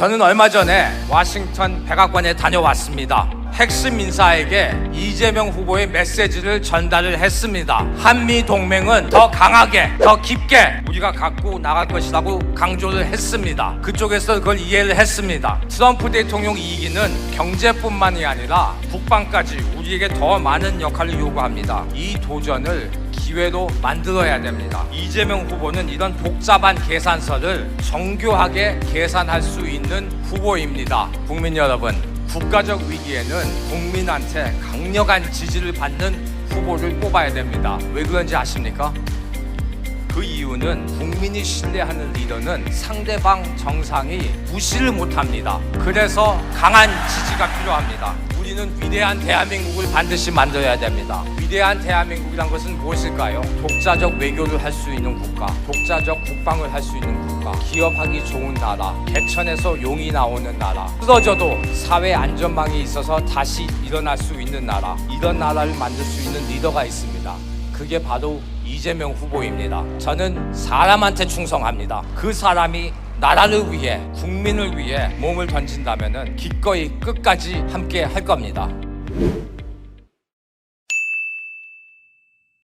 저는 얼마 전에 워싱턴 백악관에 다녀왔습니다. 핵심 인사에게 이재명 후보의 메시지를 전달을 했습니다. 한미 동맹은 더 강하게, 더 깊게 우리가 갖고 나갈 것이라고 강조를 했습니다. 그쪽에서 그걸 이해를 했습니다. 트럼프 대통령 이기는 경제뿐만이 아니라 국방까지 우리에게 더 많은 역할을 요구합니다. 이 도전을 기회로 만들어야 됩니다. 이재명 후보는 이런 복잡한 계산서를 정교하게 계산할 수 있는 후보입니다. 국민 여러분, 국가적 위기에는 국민한테 강력한 지지를 받는 후보를 뽑아야 됩니다. 왜 그런지 아십니까? 그 이유는 국민이 신뢰하는 리더는 상대방 정상이 무시를 못합니다. 그래서 강한 지지가 필요합니다. 우리는 위대한 대한민국을 반드시 만들어야 됩니다. 위대한 대한민국이란 것은 무엇일까요? 독자적 외교를 할 수 있는 국가, 독자적 국방을 할 수 있는 국가, 기업하기 좋은 나라, 개천에서 용이 나오는 나라, 쓰러져도 사회 안전망이 있어서 다시 일어날 수 있는 나라, 이런 나라를 만들 수 있는 리더가 있습니다. 그게 바로 이재명 후보입니다. 저는 사람한테 충성합니다. 그 사람이 나라를 위해 국민을 위해 몸을 던진다면은 기꺼이 끝까지 함께 할 겁니다.